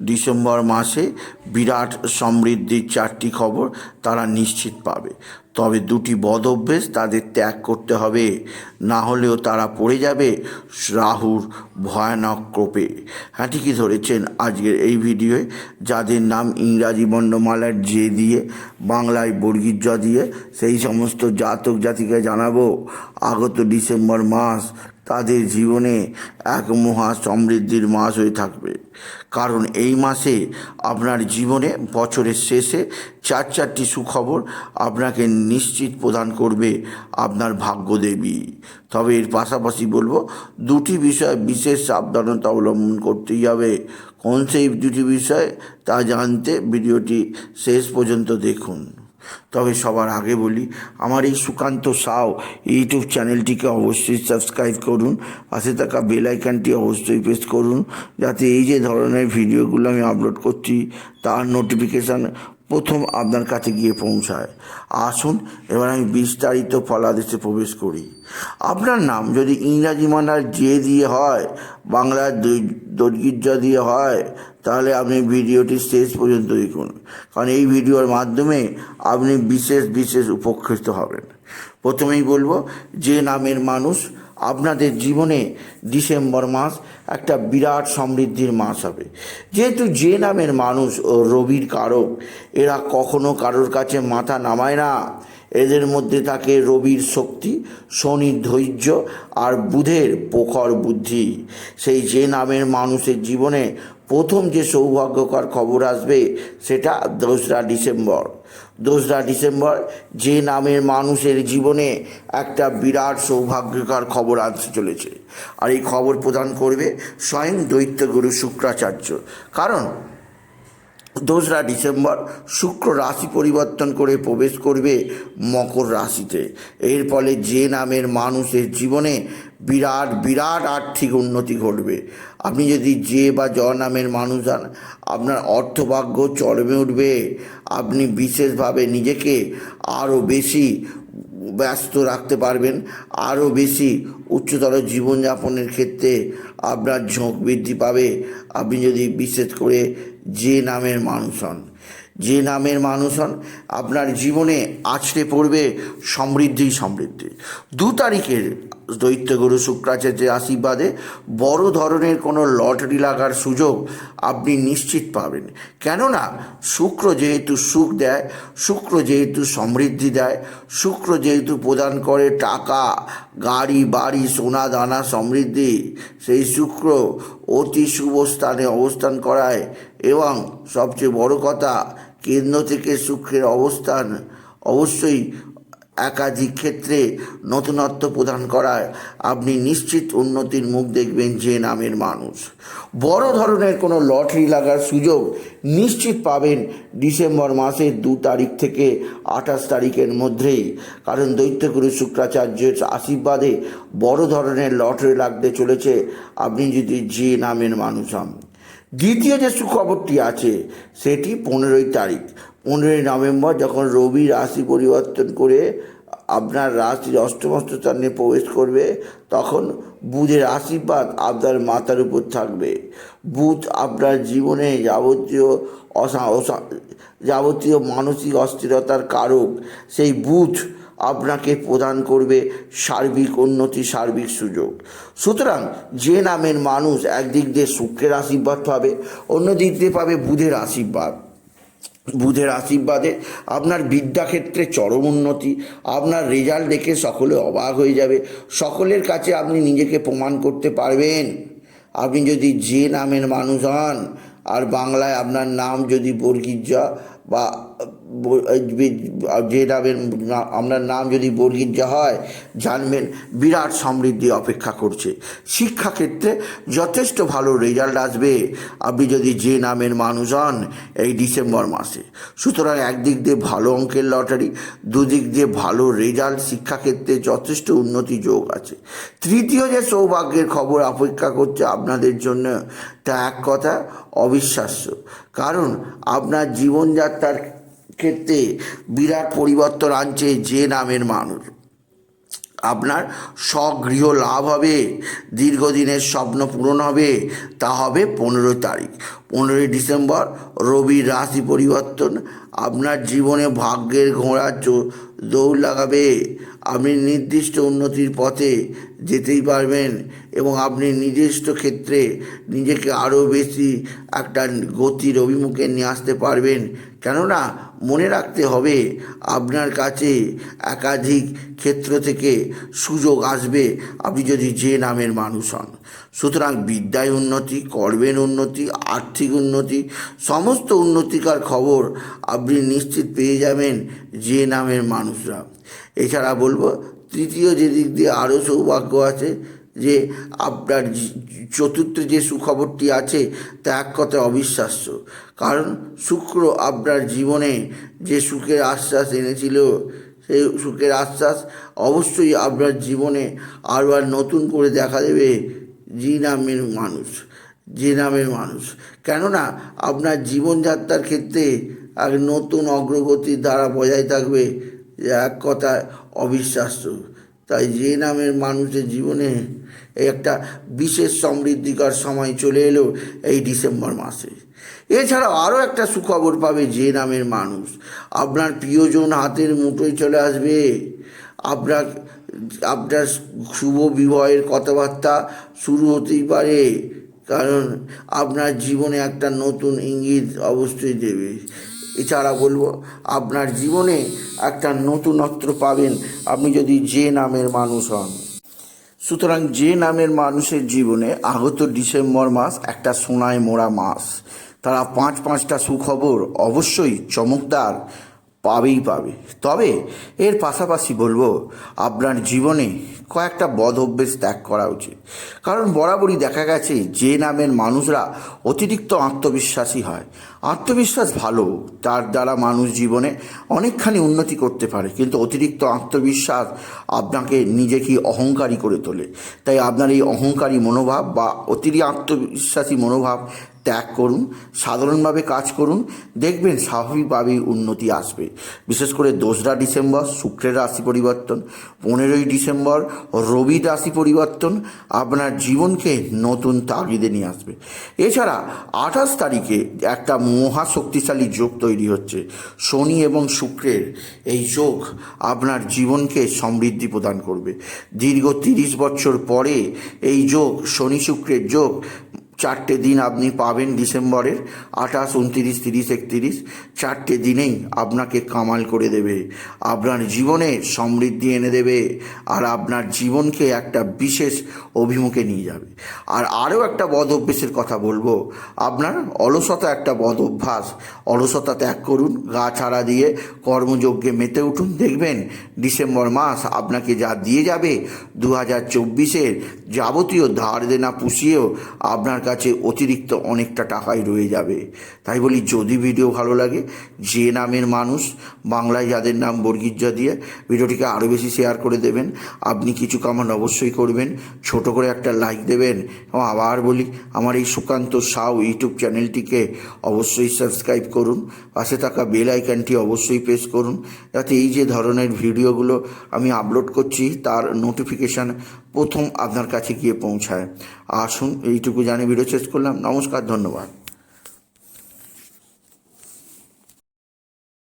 December মাসে বিরাট সমৃদ্ধির চারটি খবর তারা নিশ্চিত পাবে। তবে দুটি বদ অভ্যেস তাদের ত্যাগ করতে হবে। না হলেও তারা পড়ে যাবে রাহুর ভয়ানক কোপে হ্যাঁ ঠিকই ধরেছেন আজকের এই ভিডিওয়ে। যাদের নাম ইংরাজি বর্ণমালার জে দিয়ে, বাংলায় বর্গীর জ দিয়ে, সেই সমস্ত জাতক জাতিকে জানাব। আগত ডিসেম্বর মাস তাদের জীবনে এক মহা সমৃদ্ধির মাস হয়ে থাকবে। কারণ এই মাসে আপনার জীবনে বছরের শেষে চার চারটি সুখবর আপনাকে নিশ্চিত প্রদান করবে আপনার ভাগ্যদেবী। তবে এর পাশাপাশি বলব, দুটি বিষয়ে বিশেষ সাবধানতা অবলম্বন করতেই হবে। কোন সেই দুটি বিষয় তা জানতে ভিডিওটি শেষ পর্যন্ত দেখুন। তবে সবার আগে বলি, আমার এই সুকান্ত সাও ইউটিউব চ্যানেলটিকে অবশ্যই সাবস্ক্রাইব করুন, পাশে থাকা বেল অবশ্যই প্রেস করুন, যাতে এই যে ধরনের ভিডিওগুলো আমি আপলোড করছি, তার নোটিফিকেশান প্রথম আপনার কাছে গিয়ে পৌঁছায়। আসুন, এবার আমি বিস্তারিত ফলাদেশে প্রবেশ করি। আপনার নাম যদি ইংরাজি মানার যে দিয়ে হয়, বাংলার দর্গির্য দিয়ে হয়, তাহলে আপনি ভিডিওটি শেষ পর্যন্ত দেখুন। কারণ এই ভিডিওর মাধ্যমে আপনি বিশেষ বিশেষ উপকৃত হবেন। প্রথমেই বলব, যে নামের মানুষ আপনাদের জীবনে ডিসেম্বর মাস একটা বিরাট সমৃদ্ধির মাস হবে। যেহেতু যে নামের মানুষ ও রবির কারক, এরা কখনো কারোর কাছে মাথা নামায় না। এদের মধ্যে থাকে রবির শক্তি, শনির ধৈর্য আর বুধের প্রখর বুদ্ধি। সেই যে নামের মানুষের জীবনে প্রথম যে সৌভাগ্যকর খবর আসবে, সেটা দোসরা ডিসেম্বর। দোসরা ডিসেম্বর, যে নামের মানুষের জীবনে একটা বিরাট সৌভাগ্যকর খবর আসতে চলেছে। আর এই খবর প্রদান করবে স্বয়ং দৈত্যগুরু শুক্রাচার্য। কারণ দোসরা ডিসেম্বর শুক্র রাশি পরিবর্তন করে প্রবেশ করবে মকর রাশিতে। এর ফলে যে নামের মানুষের জীবনে বিরাট বিরাট আর্থিক উন্নতি ঘটবে। আপনি যদি যে বা জ নামের মানুষ হন, আপনার অর্থভাগ্য চরমে উঠবে। আপনি বিশেষভাবে নিজেকে আরও বেশি ব্যস্ত রাখতে পারবেন। আরও বেশি উচ্চতর জীবনযাপনের ক্ষেত্রে আপনার ঝোঁক বৃদ্ধি পাবে। আপনি যদি বিশেষ করে যে নামের মানুষ হন। যে নামের মানুষ হন, আপনার জীবনে আছড়ে পড়বে সমৃদ্ধি সমৃদ্ধি। দু তারিখের দৈত্যগুরু শুক্রাচার্যের আশীর্বাদে বড় ধরনের কোনো লটারি লাগার সুযোগ আপনি নিশ্চিত পাবেন। কেননা, শুক্র যেহেতু সুখ দেয়, শুক্র যেহেতু সমৃদ্ধি দেয়, শুক্র যেহেতু প্রদান করে টাকা, গাড়ি, বাড়ি, সোনা, দানা, সমৃদ্ধি, সেই শুক্র অতি শুভ স্থানে অবস্থান করায় এবং সবচেয়ে বড় কথা কেন্দ্র থেকে শুক্রের অবস্থান অবশ্যই একাধিক ক্ষেত্রে নতুনত্ব প্রদান করায়। আপনি নিশ্চিত উন্নতির মুখ দেখবেন যে নামের মানুষ। বড় ধরনের কোনো লটারি লাগার সুযোগ নিশ্চিত পাবেন ডিসেম্বর মাসের দু তারিখ থেকে আঠাশ তারিখের মধ্যেই। কারণ দৈত্যগুরু শুক্রাচার্যের আশীর্বাদে বড় ধরনের লটারি লাগতে চলেছে। আপনি যদি যে নামের মানুষ হন। দ্বিতীয় যে সুখবরটি আছে, সেটি পনেরোই তারিখ। পনেরোই নভেম্বর যখন রবি রাশি পরিবর্তন করে আপনার রাশির অষ্টমস্ত স্থানে প্রবেশ করবে, তখন বুধের আশীর্বাদ আপনার মাথার উপর থাকবে। বুধ আপনার জীবনে যাবতীয় অসা যাবতীয় মানসিক অস্থিরতার কারক। সেই বুধ আপনাকে প্রদান করবে সার্বিক উন্নতি, সার্বিক সুযোগ। সুতরাং যে নামের মানুষ একদিক দিয়ে শুক্রের আশীর্বাদ পাবে, অন্য দিক দিয়ে পাবে বুধের আশীর্বাদ। বুধের আশীর্বাদে আপনার বিদ্যাক্ষেত্রে চরম উন্নতি, আপনার রেজাল্ট দেখে সকলে অবাক হয়ে যাবে। সকলের কাছে আপনি নিজেকে প্রমাণ করতে পারবেন। আপনি যদি যে নামের মানুষ হন আর বাংলায় আপনার নাম যদি বর্গীর্য বা যে নামের আপনার নাম যদি বর্গিজা হয়, জানবেন বিরাট সমৃদ্ধি অপেক্ষা করছে। শিক্ষাক্ষেত্রে যথেষ্ট ভালো রেজাল্ট আসবে। আপনি যদি যে নামের মানুষ হন এই ডিসেম্বর মাসে। সুতরাং একদিক দিয়ে ভালো অঙ্কের লটারি, দুদিক দিয়ে ভালো রেজাল্ট শিক্ষাক্ষেত্রে যথেষ্ট উন্নতি যোগ আছে। তৃতীয় যে সৌভাগ্যের খবর অপেক্ষা করছে আপনাদের জন্য তা এক কথা অবিশ্বাস্য। কারণ আপনার জীবনযাত্রার ক্ষেত্রে বিরাট পরিবর্তন আনছে যে নামের মানুষ। আপনার স্বগৃহ লাভ হবে, দীর্ঘদিনের স্বপ্ন পূরণ হবে, তা হবে পনেরোই তারিখ। পনেরোই ডিসেম্বর রবির রাশি পরিবর্তন। আপনার জীবনে ভাগ্যের ঘোড়া দৌড় লাগাবে। আপনি নির্দিষ্ট উন্নতির পথে যেতেই পারবেন এবং আপনি নিজস্ব ক্ষেত্রে নিজেকে আরও বেশি একটা গতির অভিমুখে নিয়ে আসতে পারবেন। কেননা মনে রাখতে হবে, আপনার কাছে একাধিক ক্ষেত্র থেকে সুযোগ আসবে। আপনি যদি যে নামের মানুষ হন, সুতরাং বিদ্যায় উন্নতি, কর্মের উন্নতি, আর্থিক উন্নতি, সমস্ত উন্নতিকার খবর আপনি নিশ্চিত পেয়ে যাবেন যে নামের মানুষরা। এছাড়া বলব, তৃতীয় যে দিক দিয়ে আরও সৌভাগ্য আছে যে আপনার চতুর্থ যে সুখবরটি আছে, তা এক কথায় অবিশ্বাস্য। কারণ শুক্র আপনার জীবনে যে সুখের আশ্বাস এনেছিল, সেই সুখের আশ্বাস অবশ্যই আপনার জীবনে আরও আর নতুন করে দেখা দেবে যে নামের মানুষ, যে নামের মানুষ। কেননা আপনার জীবনযাত্রার ক্ষেত্রে এক নতুন অগ্রগতির দ্বারা বজায় থাকবে এক কথায় অবিশ্বাস্য। তাই যে নামের মানুষের জীবনে একটা বিশেষ সমৃদ্ধিকর সময় চলে এলো এই ডিসেম্বর মাসে। এছাড়াও আরও একটা সুখবর পাবে যে নামের মানুষ। আপনার প্রিয়জন হাতের মুঠোয় চলে আসবে। আপনার আপনার শুভ বিবাহের কথাবার্তা শুরু হতেই পারে, কারণ আপনার জীবনে একটা নতুন ইঙ্গিত অবশ্যই দেবে। এছাড়া বলব, আপনার জীবনে একটা নতুনত্ব পাবেন। আপনি যদি যে নামের মানুষ হন। সুতরাং যে নামের মানুষের জীবনে আগত ডিসেম্বর মাস একটা সোনায় মোড়া মাস, তারা পাঁচ পাঁচটা সুখবর অবশ্যই চমকদার পাবেই পাবে। তবে এর পাশাপাশি বলব, আপনার জীবনে কয়েকটা বদ অভ্যেস ত্যাগ করা উচিত। কারণ বরাবরই দেখা গেছে, যে নামের মানুষরা অতিরিক্ত আত্মবিশ্বাসী হয়। আত্মবিশ্বাস ভালো, তার দ্বারা মানুষ জীবনে অনেকখানি উন্নতি করতে পারে। কিন্তু অতিরিক্ত আত্মবিশ্বাস আপনাকে নিজেকে অহংকারী করে তোলে। তাই আপনার এই অহংকারী মনোভাব বা অতিরিক্ত আত্মবিশ্বাসী মনোভাব ত্যাগ করুন, সাধারণভাবে কাজ করুন, দেখবেন স্বাভাবিকভাবেই উন্নতি আসবে। বিশেষ করে দোসরা ডিসেম্বর, শুক্রের রাশি পরিবর্তন, পনেরোই ডিসেম্বর রবির রাশি পরিবর্তন, আপনার জীবনকে নতুন তাগিদে নিয়ে আসবে। এছাড়া আঠাশ তারিখে একটা মহা শক্তিশালী যোগ তৈরি হচ্ছে। শনি এবং শুক্রের এই যোগ আপনার জীবনকে সমৃদ্ধি প্রদান করবে। দীর্ঘ তিরিশ বছর পরে এই যোগ, শনি শুক্রের যোগ চারটে দিন আপনি পাবেন ডিসেম্বরের আঠাশ, উনতিরিশ, তিরিশ, একতিরিশ। চারটে দিনেই আপনাকে কামাল করে দেবে। আপনার জীবনে সমৃদ্ধি এনে দেবে আর আপনার জীবনকে একটা বিশেষ অভিমুখে নিয়ে যাবে। আর আরও একটা বদ অভ্যেসের কথা বলব। আপনার অলসতা একটা বদ অভ্যাস। অলসতা ত্যাগ করুন, গা ছাড়া দিয়ে কর্মযজ্ঞে মেতে উঠুন। দেখবেন ডিসেম্বর মাস আপনাকে যা দিয়ে যাবে দু হাজার চব্বিশের যাবতীয় ধার দেনা পুষিয়েও আপনার কাছে অতিরিক্ত অনেকটা টাকাই রয়ে যাবে। তাই বলি, যদি ভিডিও ভালো লাগে, যে নামের মানুষ, বাংলায় যাদের নাম বর্গিজ্জা দিয়ে, ভিডিওটিকে আরও বেশি শেয়ার করে দেবেন। আপনি কিছু কামান অবশ্যই করবেন, ছোট করে একটা লাইক দেবেন, এবং আবার বলি, আমার এই সুকান্ত সাউ ইউটিউব চ্যানেলটিকে অবশ্যই সাবস্ক্রাইব করুন। পাশে থাকা বেল আইকনটি অবশ্যই প্রেস করুন, যাতে এই যে ধরনের ভিডিওগুলো আমি আপলোড করছি, তার নোটিফিকেশান প্রথম আপনার কাছে গিয়ে পৌঁছায়। আসুন এইটুকু জানি ভিডিও শেষ করলাম। নমস্কার ধন্যবাদ।